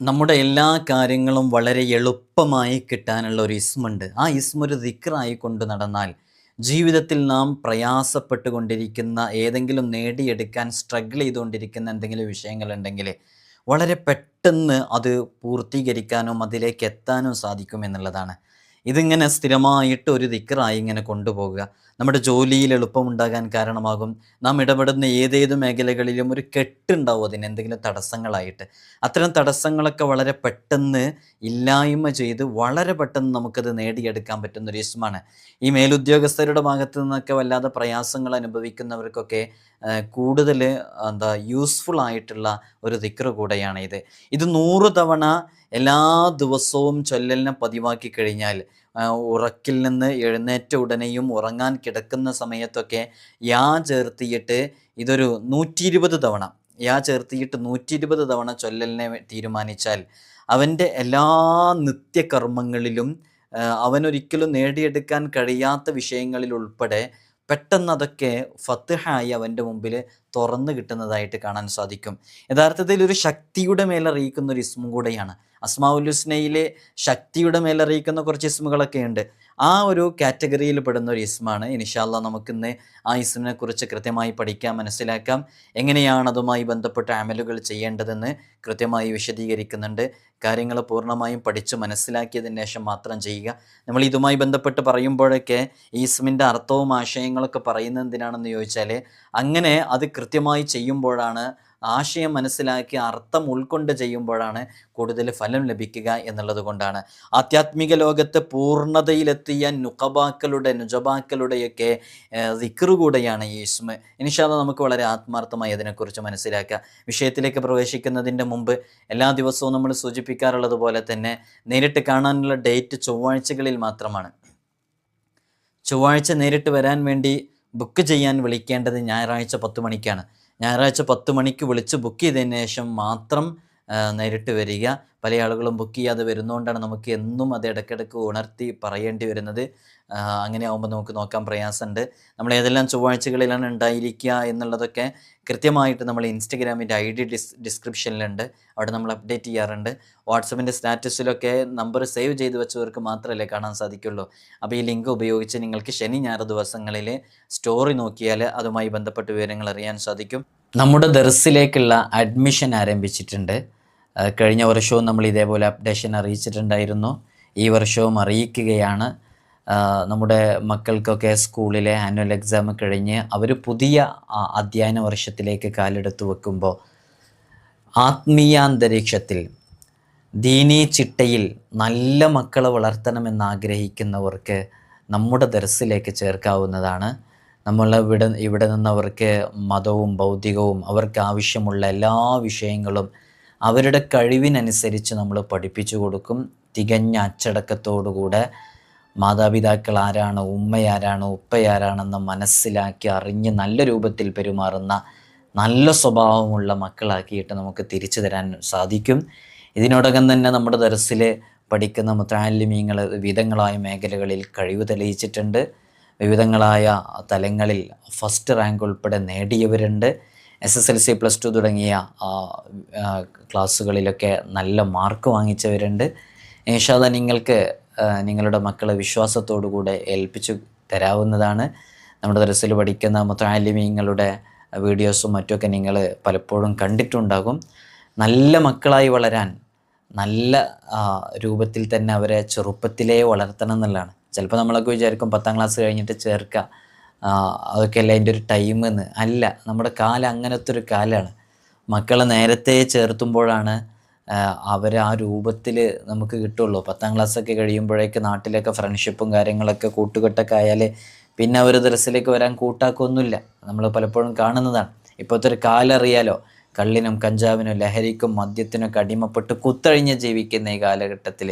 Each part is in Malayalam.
നമ്മുടെ എല്ലാ കാര്യങ്ങളും വളരെ എളുപ്പമായി കിട്ടാനുള്ള ഒരു ഇസ്മുണ്ട്. ആ ഇസ്മ ഒരു ദിക്റായി കൊണ്ട് നടന്നാൽ ജീവിതത്തിൽ നാം പ്രയാസപ്പെട്ടുകൊണ്ടിരിക്കുന്ന ഏതെങ്കിലും നേടിയെടുക്കാൻ സ്ട്രഗിൾ ചെയ്തുകൊണ്ടിരിക്കുന്ന എന്തെങ്കിലും വിഷയങ്ങളുണ്ടെങ്കിൽ വളരെ പെട്ടെന്ന് അത് പൂർത്തീകരിക്കാനും അതിലേക്ക് എത്താനും സാധിക്കും എന്നുള്ളതാണ്. ഇതിങ്ങനെ സ്ഥിരമായിട്ട് ഒരു ദിക്കറായി ഇങ്ങനെ കൊണ്ടുപോകുക. നമ്മുടെ ജോലിയിൽ എളുപ്പമുണ്ടാകാൻ കാരണമാകും. നാം ഇടപെടുന്ന ഏതേത് മേഖലകളിലും ഒരു കെട്ടുണ്ടാവും അതിന് എന്തെങ്കിലും തടസ്സങ്ങളായിട്ട്. അത്തരം തടസ്സങ്ങളൊക്കെ വളരെ പെട്ടെന്ന് ഇല്ലായ്മ ചെയ്ത് വളരെ പെട്ടെന്ന് നമുക്കത് നേടിയെടുക്കാൻ പറ്റുന്ന ഒരു ഇസ്മാണ് ഈ മേലുദ്യോഗസ്ഥരുടെ ഭാഗത്തു നിന്നൊക്കെ വല്ലാതെ പ്രയാസങ്ങൾ അനുഭവിക്കുന്നവർക്കൊക്കെ കൂടുതൽ എന്താ യൂസ്ഫുൾ ആയിട്ടുള്ള ഒരു ദിക്കറ് കൂടെയാണ് ഇത്. ഇത് നൂറ് തവണ എല്ലാ ദിവസവും ചൊല്ലലിനെ പതിവാക്കി കഴിഞ്ഞാൽ ഉറക്കിൽ നിന്ന് എഴുന്നേറ്റ ഉടനെയും ഉറങ്ങാൻ കിടക്കുന്ന സമയത്തൊക്കെ യാ ചേർത്തിയിട്ട് ഇതൊരു നൂറ്റി ഇരുപത് തവണ യാ ചേർത്തിയിട്ട് നൂറ്റി ഇരുപത് തവണ ചൊല്ലലിനെ തീരുമാനിച്ചാൽ അവന്റെ എല്ലാ നിത്യകർമ്മങ്ങളിലും അവനൊരിക്കലും നേടിയെടുക്കാൻ കഴിയാത്ത വിഷയങ്ങളിൽ ഉൾപ്പെടെ പെട്ടെന്ന് അതൊക്കെ ഫത്തുഹായി അവന്റെ മുമ്പിൽ തുറന്നു കിട്ടുന്നതായിട്ട് കാണാൻ സാധിക്കും. യഥാർത്ഥത്തിൽ ഒരു ശക്തിയുടെ മേലറിയിക്കുന്ന ഒരു ഇസ്മും കൂടെയാണ്. അസ്മാഉൽ ഹുസ്നയിലെ ശക്തിയുടെ മേലറിയിക്കുന്ന കുറച്ച് ഇസ്മുകളൊക്കെ ഉണ്ട്. ആ ഒരു കാറ്റഗറിയിൽ പെടുന്ന ഒരു ഇസ്മാണ്. ഇനിഷാല്ല നമുക്കിന്ന് ആ ഇസ്മിനെ കുറിച്ച് കൃത്യമായി പഠിക്കാം മനസ്സിലാക്കാം. എങ്ങനെയാണ് അതുമായി ബന്ധപ്പെട്ട അമലുകൾ ചെയ്യേണ്ടതെന്ന് കൃത്യമായി വിശദീകരിക്കുന്നുണ്ട്. കാര്യങ്ങൾ പൂർണമായും പഠിച്ച് മനസ്സിലാക്കിയതിന് ശേഷം മാത്രം ചെയ്യുക. നമ്മൾ ഇതുമായി ബന്ധപ്പെട്ട് പറയുമ്പോഴൊക്കെ ഈ ഇസ്മിന്റെ അർത്ഥവും ആശയങ്ങളൊക്കെ പറയുന്നത് എന്തിനാണെന്ന് ചോദിച്ചാൽ അങ്ങനെ അത് കൃത്യമായി ചെയ്യുമ്പോഴാണ് ആശയം മനസ്സിലാക്കി അർത്ഥം ഉൾക്കൊണ്ട് ചെയ്യുമ്പോഴാണ് കൂടുതൽ ഫലം ലഭിക്കുക എന്നുള്ളത് കൊണ്ടാണ്. ആധ്യാത്മിക ലോകത്ത് പൂർണതയിലെത്തിയ നുഖബാക്കളുടെ നുജബാക്കളുടെയൊക്കെ കൂടെയാണ് ഈ ഇസ്മ. ഇനിഷാദ നമുക്ക് വളരെ ആത്മാർത്ഥമായി അതിനെക്കുറിച്ച് മനസ്സിലാക്കുക വിഷയത്തിലേക്ക് പ്രവേശിക്കുന്നതിന്റെ മുമ്പ് എല്ലാ ദിവസവും നമ്മൾ സൂചിപ്പിക്കാറുള്ളത് പോലെ തന്നെ നേരിട്ട് കാണാനുള്ള ഡേറ്റ് ചൊവ്വാഴ്ചകളിൽ മാത്രമാണ്. ചൊവ്വാഴ്ച നേരിട്ട് വരാൻ വേണ്ടി ബുക്ക് ചെയ്യാൻ വിളിക്കേണ്ടത് ഞായറാഴ്ച പത്ത് മണിക്കാണ്. ഞായറാഴ്ച പത്ത് മണിക്ക് വിളിച്ച് ബുക്ക് ചെയ്തതിന് ശേഷം മാത്രം നേരിട്ട് വരിക. പല ആളുകളും ബുക്ക് ചെയ്യാതെ വരുന്നതുകൊണ്ടാണ് നമുക്ക് എന്നും അത് ഇടയ്ക്കിടയ്ക്ക് ഉണർത്തി പറയേണ്ടി വരുന്നത്. അങ്ങനെ ആകുമ്പോൾ നമുക്ക് നോക്കാൻ പ്രയാസമുണ്ട്. നമ്മൾ ഏതെല്ലാം ചൊവ്വാഴ്ചകളിലാണ് ഉണ്ടായിരിക്കുക എന്നുള്ളതൊക്കെ കൃത്യമായിട്ട് നമ്മൾ ഇൻസ്റ്റഗ്രാമിന്റെ ഐ ഡി ഡിസ് ഡിസ്ക്രിപ്ഷനിലുണ്ട്. അവിടെ നമ്മൾ അപ്ഡേറ്റ് ചെയ്യാറുണ്ട്. വാട്സപ്പിന്റെ സ്റ്റാറ്റസിലൊക്കെ നമ്പർ സേവ് ചെയ്ത് വെച്ചവർക്ക് മാത്രമല്ലേ കാണാൻ സാധിക്കുള്ളൂ. അപ്പോൾ ഈ ലിങ്ക് ഉപയോഗിച്ച് നിങ്ങൾക്ക് ശനി ഞായർ ദിവസങ്ങളിൽ സ്റ്റോറി നോക്കിയാൽ അതുമായി ബന്ധപ്പെട്ട വിവരങ്ങൾ അറിയാൻ സാധിക്കും. നമ്മുടെ ദർസിലേക്കുള്ള അഡ്മിഷൻ ആരംഭിച്ചിട്ടുണ്ട്. കഴിഞ്ഞ വർഷവും നമ്മൾ ഇതേപോലെ അപ്ഡേഷൻ അറിയിച്ചിട്ടുണ്ടായിരുന്നു. ഈ വർഷവും അറിയിക്കുകയാണ്. നമ്മുടെ മക്കൾക്കൊക്കെ സ്കൂളിലെ ആനുവൽ എക്സാം കഴിഞ്ഞ് അവർ പുതിയ അധ്യയന വർഷത്തിലേക്ക് കാലെടുത്ത് വെക്കുമ്പോൾ ആത്മീയാന്തരീക്ഷത്തിൽ ദീനീ ചിട്ടയിൽ നല്ല മക്കളെ വളർത്തണമെന്ന് ആഗ്രഹിക്കുന്നവർക്ക് നമ്മുടെ ദർസിലേക്ക് ചേർക്കാവുന്നതാണ്. നമ്മൾ ഇവിടെ ഇവിടെ നിന്നവർക്ക് മതവും ഭൗതികവും അവർക്ക് ആവശ്യമുള്ള എല്ലാ വിഷയങ്ങളും അവരുടെ കഴിവിനനുസരിച്ച് നമ്മൾ പഠിപ്പിച്ചു കൊടുക്കും. തികഞ്ഞ അച്ചടക്കത്തോടുകൂടെ മാതാപിതാക്കൾ ആരാണ് ഉമ്മയാരാണ് ഉപ്പയാരാണെന്ന് മനസ്സിലാക്കി അറിഞ്ഞ് നല്ല രൂപത്തിൽ പെരുമാറുന്ന നല്ല സ്വഭാവമുള്ള മക്കളാക്കിയിട്ട് നമുക്ക് തിരിച്ചു തരാൻ സാധിക്കും. ഇതിനോടകം തന്നെ നമ്മുടെ ദർസിൽ പഠിക്കുന്ന മുത്താലിമീങ്ങൾ വിവിധങ്ങളായ മേഖലകളിൽ കഴിവ് തെളിയിച്ചിട്ടുണ്ട്. വിവിധങ്ങളായ തലങ്ങളിൽ ഫസ്റ്റ് റാങ്ക് ഉൾപ്പെടെ നേടിയവരുണ്ട്. S S L C plus two തുടങ്ങിയ ക്ലാസ്സുകളിലൊക്കെ നല്ല മാർക്ക് വാങ്ങിച്ചവരുണ്ട്. ഏഷാദ നിങ്ങൾക്ക് നിങ്ങളുടെ മക്കളെ വിശ്വാസത്തോടു കൂടെ ഏൽപ്പിച്ചു തരാവുന്നതാണ്. നമ്മുടെ ദർസിൽ പഠിക്കുന്ന മുത്താലിമീങ്ങളുടെ വീഡിയോസും മറ്റുമൊക്കെ നിങ്ങൾ പലപ്പോഴും കണ്ടിട്ടുണ്ടാകും. നല്ല മക്കളായി വളരാൻ നല്ല രൂപത്തിൽ തന്നെ അവരെ ചെറുപ്പത്തിലേ വളർത്തണം എന്നുള്ളതാണ്. ചിലപ്പോൾ നമ്മളൊക്കെ വിചാരിക്കും പത്താം ക്ലാസ് കഴിഞ്ഞിട്ട് ചേർക്കുക. അതൊക്കെ അല്ല അതിന്റെ ഒരു ടൈം എന്ന്. അല്ല നമ്മുടെ കാലം അങ്ങനത്തെ ഒരു കാലമാണ്. മക്കളെ നേരത്തെ ചേർത്തുമ്പോഴാണ് അവരെ ആ രൂപത്തിൽ നമുക്ക് കിട്ടുള്ളൂ. പത്താം ക്ലാസ്സൊക്കെ കഴിയുമ്പോഴേക്ക് നാട്ടിലൊക്കെ ഫ്രണ്ട്ഷിപ്പും കാര്യങ്ങളൊക്കെ കൂട്ടുകെട്ടൊക്കെ ആയാൽ പിന്നെ അവർ ദർസിലേക്ക് വരാൻ കൂട്ടാക്കൊന്നുമില്ല. നമ്മൾ പലപ്പോഴും കാണുന്നതാണ്. ഇപ്പോഴത്തെ ഒരു കാലറിയാലോ കള്ളിനും കഞ്ചാവിനും ലഹരിക്കും മദ്യത്തിനൊക്കെ അടിമപ്പെട്ട് കുത്തഴിഞ്ഞ് ജീവിക്കുന്ന ഈ കാലഘട്ടത്തിൽ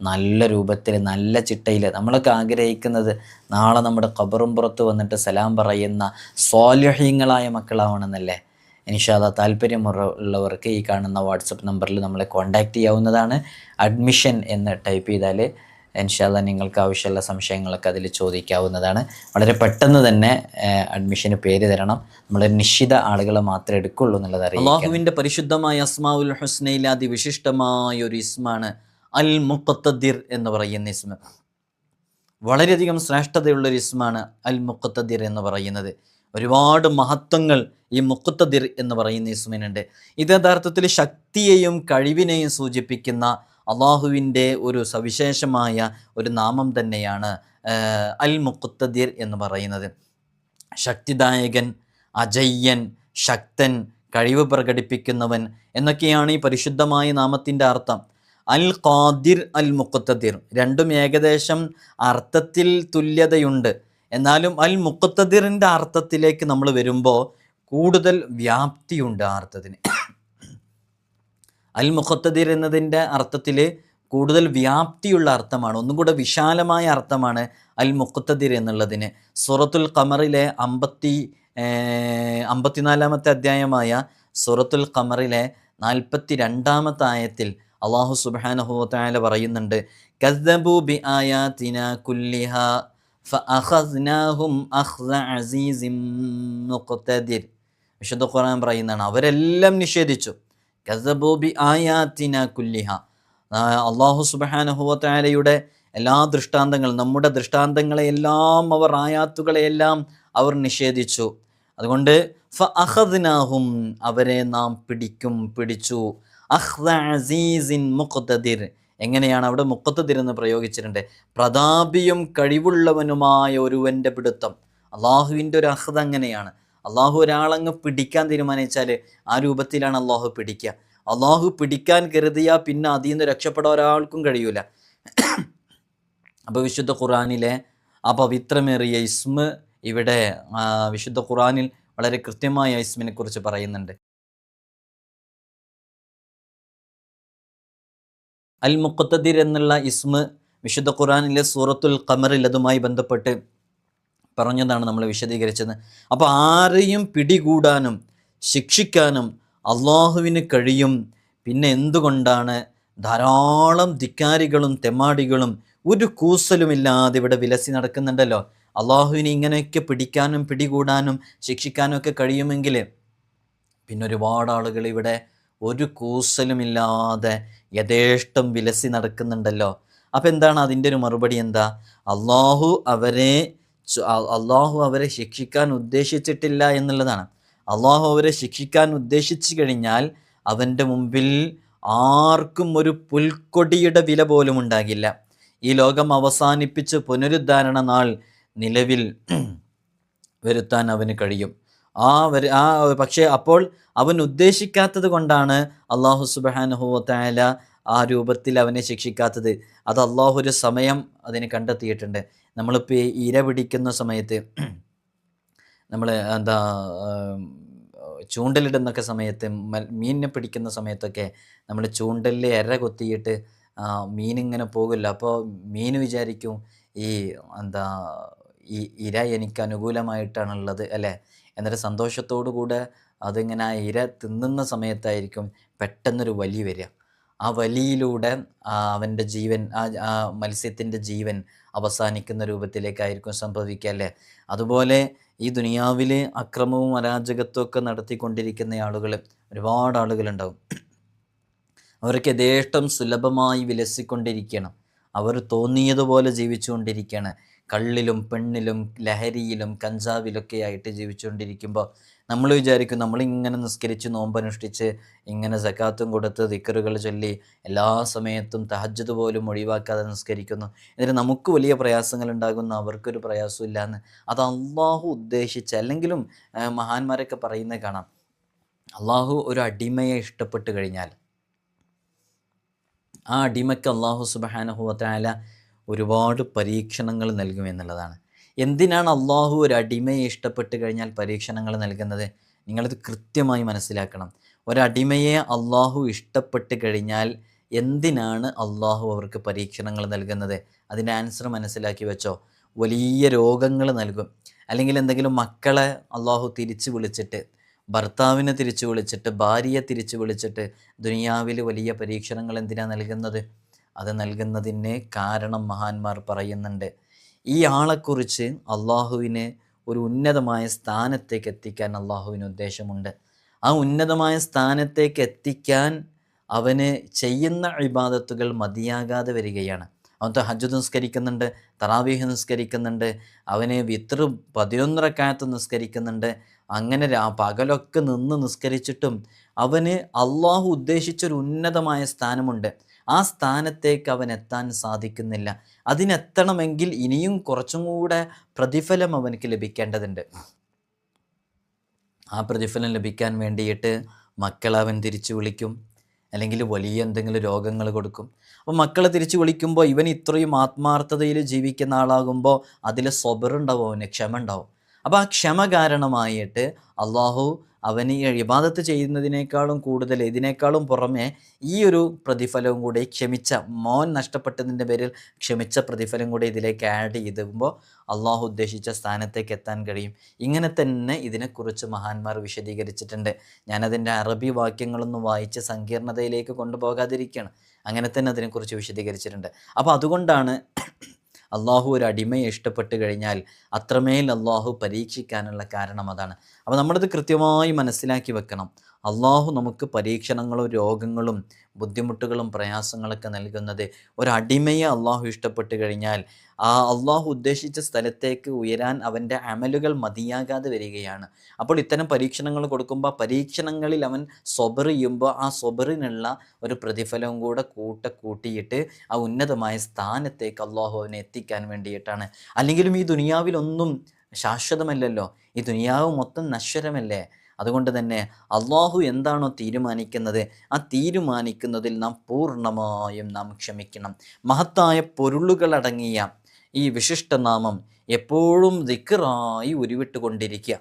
നല്ല രൂപത്തിൽ നല്ല ചിട്ടയിൽ നമ്മളൊക്കെ ആഗ്രഹിക്കുന്നത് നാളെ നമ്മുടെ കബറും പുറത്ത് വന്നിട്ട് സലാം പറയുന്ന സ്വാലഹ്യങ്ങളായ മക്കളാവണമെന്നല്ലേ? ഇൻഷാല്ല താല്പര്യം ഉള്ളവർക്ക് ഈ കാണുന്ന വാട്സപ്പ് നമ്പറിൽ നമ്മളെ കോൺടാക്റ്റ് ചെയ്യാവുന്നതാണ്. അഡ്മിഷൻ എന്ന് ടൈപ്പ് ചെയ്താൽ ഇൻഷാല്ല നിങ്ങൾക്ക് ആവശ്യമുള്ള സംശയങ്ങളൊക്കെ അതിൽ ചോദിക്കാവുന്നതാണ്. വളരെ പെട്ടെന്ന് തന്നെ അഡ്മിഷന് പേര് തരണം. നമ്മൾ നിശ്ചിത ആളുകൾ മാത്രമേ എടുക്കുള്ളൂ എന്നുള്ളത് അറിയാം അള്ളാഹുവിന്റെ പരിശുദ്ധമായ അസ്മാവുൽ ഹുസ്നയിൽ അതിവിശിഷ്ടമായ ഒരു ഇസ്മാണ് അൽ മുഖത്തദിർ എന്ന് പറയുന്ന ഇസ്മ. വളരെയധികം ശ്രേഷ്ഠതയുള്ളൊരു ഇസ്മാണ് അൽ മുഖത്തദിർ എന്ന് പറയുന്നത്. ഒരുപാട് മഹത്വങ്ങൾ ഈ മുക്കുത്തതിർ എന്ന് പറയുന്ന ഇസ്മിനുണ്ട് ഇത് യഥാർത്ഥത്തിൽ ശക്തിയെയും കഴിവിനെയും സൂചിപ്പിക്കുന്ന അള്ളാഹുവിന്റെ ഒരു സവിശേഷമായ ഒരു നാമം തന്നെയാണ് അൽ മുക്കുത്തതിർ എന്ന് പറയുന്നത്. ശക്തിദായകൻ അജയ്യൻ ശക്തൻ കഴിവ് പ്രകടിപ്പിക്കുന്നവൻ എന്നൊക്കെയാണ് ഈ പരിശുദ്ധമായ നാമത്തിന്റെ അർത്ഥം. അൽ ഖാദിർ അൽ മുക്കുത്തതിർ രണ്ടും ഏകദേശം അർത്ഥത്തിൽ തുല്യതയുണ്ട്. എന്നാലും അൽ മുക്കത്തതിറിന്റെ അർത്ഥത്തിലേക്ക് നമ്മൾ വരുമ്പോൾ കൂടുതൽ വ്യാപ്തിയുണ്ട് ആ അർത്ഥത്തിന്. അൽ മുഖത്തതിർ എന്നതിന്റെ അർത്ഥത്തിൽ കൂടുതൽ വ്യാപ്തിയുള്ള അർത്ഥമാണ് ഒന്നും കൂടെ വിശാലമായ അർത്ഥമാണ് അൽ മുക്കത്തതിർ എന്നുള്ളതിന്. സുറത്തുൽ ഖമറിലെ അമ്പത്തി അമ്പത്തിനാലാമത്തെ അധ്യായമായ സുറത്തുൽ ഖമറിലെ നാൽപ്പത്തി രണ്ടാമത്തെ ആയത്തിൽ അള്ളാഹു സുബാനഹുല പറയുന്നുണ്ട് കസ്ദബു ബി ആയാതിന കുല്ലിഹ മുഖ്തദിർ. വിശുദ്ധ ഖുറാൻ പറയുന്നതാണ് അവരെല്ലാം നിഷേധിച്ചു. അള്ളാഹു സുബാനഹുവത്തായാലയുടെ എല്ലാ ദൃഷ്ടാന്തങ്ങളും നമ്മുടെ ദൃഷ്ടാന്തങ്ങളെയെല്ലാം അവർ ആയാത്തുകളെയെല്ലാം അവർ നിഷേധിച്ചു. അതുകൊണ്ട് ഫ അവരെ നാം പിടിക്കും പിടിച്ചു. അഹ്ദ അസീസിൻ മുഖത്തദിർ എങ്ങനെയാണ് അവിടെ മുക്കത്ത് തിരുന്ന് പ്രയോഗിച്ചിട്ടുണ്ട്? പ്രതാപിയും കഴിവുള്ളവനുമായ ഒരുവന്റെ പിടുത്തം. അള്ളാഹുവിന്റെ ഒരു അഹ്ത അങ്ങനെയാണ്. അള്ളാഹു ഒരാളങ്ങ് പിടിക്കാൻ തീരുമാനിച്ചാൽ ആ രൂപത്തിലാണ് അള്ളാഹു പിടിക്കുക. അള്ളാഹു പിടിക്കാൻ കരുതിയാൽ പിന്നെ അതിൽ നിന്ന് രക്ഷപ്പെടാൻ ഒരാൾക്കും കഴിയൂല. അപ്പോൾ വിശുദ്ധ ഖുറാനിലെ ആ പവിത്രമേറിയ ഇസ്മ ഇവിടെ വിശുദ്ധ ഖുറാനിൽ വളരെ കൃത്യമായ ഇസ്മിനെ കുറിച്ച് പറയുന്നുണ്ട്. അൽ മുഖത്തദിർ എന്നുള്ള ഇസ്മ വിശുദ്ധ ഖുറാനിലെ സൂറത്തുൽ ഖമറിൽ അതുമായി ബന്ധപ്പെട്ട് പറഞ്ഞതാണ് നമ്മൾ വിശദീകരിച്ചത്. അപ്പോൾ ആരെയും പിടികൂടാനും ശിക്ഷിക്കാനും അള്ളാഹുവിന് കഴിയും. പിന്നെ എന്തുകൊണ്ടാണ് ധാരാളം ധിക്കാരികളും തെമാടികളും ഒരു കൂസലുമില്ലാതെ ഇവിടെ വിലസി നടക്കുന്നുണ്ടല്ലോ? അള്ളാഹുവിനെ ഇങ്ങനെയൊക്കെ പിടിക്കാനും പിടികൂടാനും ശിക്ഷിക്കാനും ഒക്കെ കഴിയുമെങ്കിൽ പിന്നെ ഒരുപാട് ആളുകൾ ഇവിടെ ഒരു കൂസലുമില്ലാതെ യഥേഷ്ടം വിലസി നടക്കുന്നുണ്ടല്ലോ. അപ്പം എന്താണ് അതിന്റെ ഒരു മറുപടി എന്താ? അള്ളാഹു അവരെ അള്ളാഹു അവരെ ശിക്ഷിക്കാൻ ഉദ്ദേശിച്ചിട്ടില്ല എന്നുള്ളതാണ്. അള്ളാഹു അവരെ ശിക്ഷിക്കാൻ ഉദ്ദേശിച്ചു കഴിഞ്ഞാൽ അവന്റെ മുമ്പിൽ ആർക്കും ഒരു പുൽക്കൊടിയുടെ വില പോലും ഉണ്ടാകില്ല. ഈ ലോകം അവസാനിപ്പിച്ച് പുനരുദ്ധാരണ നാൾ നിലവിൽ വരുത്താൻ അവന് കഴിയും. ആ വരി ആ പക്ഷേ അപ്പോൾ അവൻ ഉദ്ദേശിക്കാത്തത് കൊണ്ടാണ് അള്ളാഹു സുബാനുഹുവത്തായ ആ രൂപത്തിൽ അവനെ ശിക്ഷിക്കാത്തത്. അത് അള്ളാഹു ഒരു സമയം അതിന് കണ്ടെത്തിയിട്ടുണ്ട്. നമ്മളിപ്പോൾ ഇര പിടിക്കുന്ന സമയത്ത് നമ്മൾ എന്താ ചൂണ്ടലിടുന്നൊക്കെ സമയത്ത് മീനിനെ പിടിക്കുന്ന സമയത്തൊക്കെ നമ്മൾ ചൂണ്ടലിൽ എര കൊത്തിയിട്ട് മീനിങ്ങനെ പോകില്ല. അപ്പോൾ മീൻ വിചാരിക്കും ഈ എന്താ ഈ ഇര എനിക്ക് അനുകൂലമായിട്ടാണുള്ളത് അല്ലേ? എന്നിട്ട് സന്തോഷത്തോടു കൂടെ അതിങ്ങനെ ആ ഇര തിന്നുന്ന സമയത്തായിരിക്കും പെട്ടെന്നൊരു വലി വരിക. ആ വലിയിലൂടെ അവന്റെ ജീവൻ ആ മത്സ്യത്തിന്റെ ജീവൻ അവസാനിക്കുന്ന രൂപത്തിലേക്കായിരിക്കും സംഭവിക്കുക അല്ലേ? അതുപോലെ ഈ ദുനിയാവിൽ അക്രമവും അരാജകത്വം ഒക്കെ നടത്തിക്കൊണ്ടിരിക്കുന്ന ആളുകൾ ഒരുപാട് ആളുകളുണ്ടാവും. അവർക്ക് യഥേഷ്ടം സുലഭമായി വിലസിക്കൊണ്ടിരിക്കണം അവർ തോന്നിയതുപോലെ ജീവിച്ചുകൊണ്ടിരിക്കുകയാണ്. കള്ളിലും പെണ്ണിലും ലഹരിയിലും കഞ്ചാവിലൊക്കെ ആയിട്ട് ജീവിച്ചുകൊണ്ടിരിക്കുമ്പോൾ നമ്മൾ വിചാരിക്കും നമ്മളിങ്ങനെ നിസ്കരിച്ച് നോമ്പനുഷ്ഠിച്ച് ഇങ്ങനെ സക്കാത്തും കൊടുത്ത് ദിക്കറുകൾ ചൊല്ലി എല്ലാ സമയത്തും തഹജ്ജത് പോലും ഒഴിവാക്കാതെ നിസ്കരിക്കുന്നു. എന്നിട്ട് നമുക്ക് വലിയ പ്രയാസങ്ങൾ ഉണ്ടാകുന്നു അവർക്കൊരു പ്രയാസവും ഇല്ലാന്ന് അത് അള്ളാഹു ഉദ്ദേശിച്ച് അല്ലെങ്കിലും മഹാന്മാരൊക്കെ പറയുന്നത് കാണാം. അള്ളാഹു ഒരു അടിമയെ ഇഷ്ടപ്പെട്ട് കഴിഞ്ഞാൽ ആ അടിമയ്ക്ക് അള്ളാഹു സുബഹാനഹുവത്തായ ഒരുപാട് പരീക്ഷണങ്ങൾ നൽകും എന്നുള്ളതാണ്. എന്തിനാണ് അള്ളാഹു ഒരു അടിമയെ ഇഷ്ടപ്പെട്ട് കഴിഞ്ഞാൽ പരീക്ഷണങ്ങൾ നൽകുന്നത്? നിങ്ങളത് കൃത്യമായി മനസ്സിലാക്കണം. ഒരടിമയെ അള്ളാഹു ഇഷ്ടപ്പെട്ട് കഴിഞ്ഞാൽ എന്തിനാണ് അള്ളാഹു അവർക്ക് പരീക്ഷണങ്ങൾ നൽകുന്നത്? അതിന്റെ ആൻസർ മനസ്സിലാക്കി വെച്ചോ. വലിയ രോഗങ്ങൾ നൽകും. അല്ലെങ്കിൽ എന്തെങ്കിലും മക്കളെ അള്ളാഹു തിരിച്ചു വിളിച്ചിട്ട് ഭർത്താവിനെ തിരിച്ചു വിളിച്ചിട്ട് ഭാര്യയെ തിരിച്ചു വിളിച്ചിട്ട് ദുനിയാവിൽ വലിയ പരീക്ഷണങ്ങൾ എന്തിനാണ് നൽകുന്നത്? അത് നൽകുന്നതിന് കാരണം മഹാന്മാർ പറയുന്നുണ്ട്. ഈ ആളെക്കുറിച്ച് അള്ളാഹുവിന് ഒരു ഉന്നതമായ സ്ഥാനത്തേക്ക് എത്തിക്കാൻ അള്ളാഹുവിന് ഉദ്ദേശമുണ്ട്. ആ ഉന്നതമായ സ്ഥാനത്തേക്ക് എത്തിക്കാൻ അവന് ചെയ്യുന്ന ഇബാദത്തുകൾ മതിയാകാതെ വരികയാണ്. അവൻ ഹജ്ജ് നിസ്കരിക്കുന്നുണ്ട് തറാവീഹ് നിസ്കരിക്കുന്നുണ്ട് അവന് വിത്ര പതിനൊന്നരക്കാലത്ത് നിസ്കരിക്കുന്നുണ്ട് അങ്ങനെ പകലൊക്കെ നിന്ന് നിസ്കരിച്ചിട്ടും അവന് അള്ളാഹു ഉദ്ദേശിച്ചൊരു ഉന്നതമായ സ്ഥാനമുണ്ട്. ആ സ്ഥാനത്തേക്ക് അവൻ എത്താൻ സാധിക്കുന്നില്ല. അതിനെത്തണമെങ്കിൽ ഇനിയും കുറച്ചും കൂടെ പ്രതിഫലം അവനക്ക് ലഭിക്കേണ്ടതുണ്ട്. ആ പ്രതിഫലം ലഭിക്കാൻ വേണ്ടിയിട്ട് മക്കളെ അവൻ തിരിച്ചു വിളിക്കും. അല്ലെങ്കിൽ വലിയ എന്തെങ്കിലും രോഗങ്ങൾ കൊടുക്കും. അപ്പോൾ മക്കളെ തിരിച്ചു വിളിക്കുമ്പോൾ ഇവൻ ഇത്രയും ആത്മാർത്ഥതയിൽ ജീവിക്കുന്ന ആളാകുമ്പോൾ അതിൽ സ്വബറുണ്ടാവും അവന് ക്ഷമ ഉണ്ടാവും. അപ്പോൾ ആ ക്ഷമ കാരണമായിട്ട് അള്ളാഹു അവന് ഈ ഇബാദത്ത് ചെയ്യുന്നതിനേക്കാളും കൂടുതൽ ഇതിനേക്കാളും പുറമെ ഈ ഒരു പ്രതിഫലവും കൂടി ക്ഷമിച്ച മോൻ നഷ്ടപ്പെട്ടതിന്റെ പേരിൽ ക്ഷമിച്ച പ്രതിഫലം കൂടി ഇതിലേക്ക് ആഡ് ചെയ്തുമ്പോൾ അള്ളാഹു ഉദ്ദേശിച്ച സ്ഥാനത്തേക്ക് എത്താൻ കഴിയും. ഇങ്ങനെ തന്നെ ഇതിനെക്കുറിച്ച് മഹാന്മാർ വിശദീകരിച്ചിട്ടുണ്ട്. ഞാനതിന്റെ അറബി വാക്യങ്ങളൊന്നും വായിച്ച് സങ്കീർണതയിലേക്ക് കൊണ്ടുപോകാതിരിക്കുകയാണ്. അങ്ങനെ തന്നെ അതിനെക്കുറിച്ച് വിശദീകരിച്ചിട്ടുണ്ട്. അപ്പോൾ അതുകൊണ്ടാണ് അള്ളാഹു ഒരു അടിമയെ ഇഷ്ടപ്പെട്ട് കഴിഞ്ഞാൽ അത്രമേൽ അള്ളാഹു പരീക്ഷിക്കാനുള്ള കാരണം അതാണ്. അപ്പോൾ നമ്മളത് കൃത്യമായി മനസ്സിലാക്കി വെക്കണം. അള്ളാഹു നമുക്ക് പരീക്ഷണങ്ങളും രോഗങ്ങളും ബുദ്ധിമുട്ടുകളും പ്രയാസങ്ങളൊക്കെ നൽകുന്നത് ഒരടിമയെ അള്ളാഹു ഇഷ്ടപ്പെട്ട് കഴിഞ്ഞാൽ ആ അള്ളാഹു ഉദ്ദേശിച്ച സ്ഥലത്തേക്ക് ഉയരാൻ അവന്റെ അമലുകൾ മതിയാകാതെ വരികയാണ്. അപ്പോൾ ഇത്തരം പരീക്ഷണങ്ങൾ കൊടുക്കുമ്പോൾ പരീക്ഷണങ്ങളിൽ അവൻ സ്വബർ ചെയ്യുമ്പോൾ ആ സ്വബറിനുള്ള ഒരു പ്രതിഫലവും കൂടെ കൂട്ട കൂട്ടിയിട്ട് ആ ഉന്നതമായ സ്ഥാനത്തേക്ക് അള്ളാഹു അവനെ എത്തിക്കാൻ വേണ്ടിയിട്ടാണ്. അല്ലെങ്കിലും ഈ ദുനിയാവിലൊന്നും ശാശ്വതമല്ലല്ലോ. ഈ ദുനിയാവ് മൊത്തം നശ്വരമല്ലേ? അതുകൊണ്ട് തന്നെ അള്ളാഹു എന്താണോ തീരുമാനിക്കുന്നത് ആ തീരുമാനിക്കുന്നതിൽ നാം പൂർണമായും നാം ക്ഷമിക്കണം. മഹത്തായ പൊരുളുകളടങ്ങിയ ഈ വിശിഷ്ടനാമം എപ്പോഴും ദിക്കറായി ഉരുവിട്ടുകൊണ്ടിരിക്കുക.